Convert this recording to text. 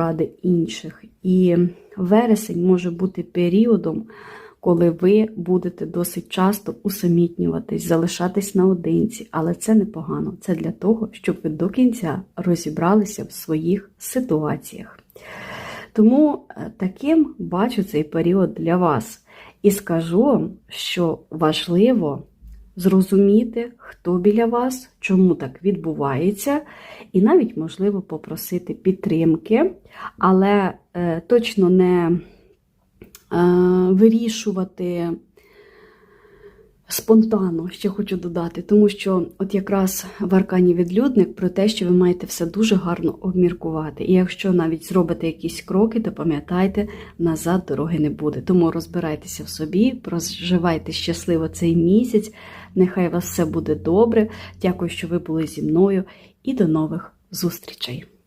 ради інших. І вересень може бути періодом, коли ви будете досить часто усамітнюватись, залишатись наодинці, але це непогано. Це для того, щоб ви до кінця розібралися в своїх ситуаціях. Тому е, таким бачу цей період для вас. І скажу вам, що важливо зрозуміти, хто біля вас, чому так відбувається, і навіть можливо попросити підтримки, але е, точно не е, вирішувати спонтанно, ще хочу додати, тому що от якраз в аркані відлюдник про те, що ви маєте все дуже гарно обміркувати. І якщо навіть зробите якісь кроки, то пам'ятайте, назад дороги не буде. Тому розбирайтеся в собі, проживайте щасливо цей місяць. Нехай у вас все буде добре. Дякую, що ви були зі мною, і до нових зустрічей!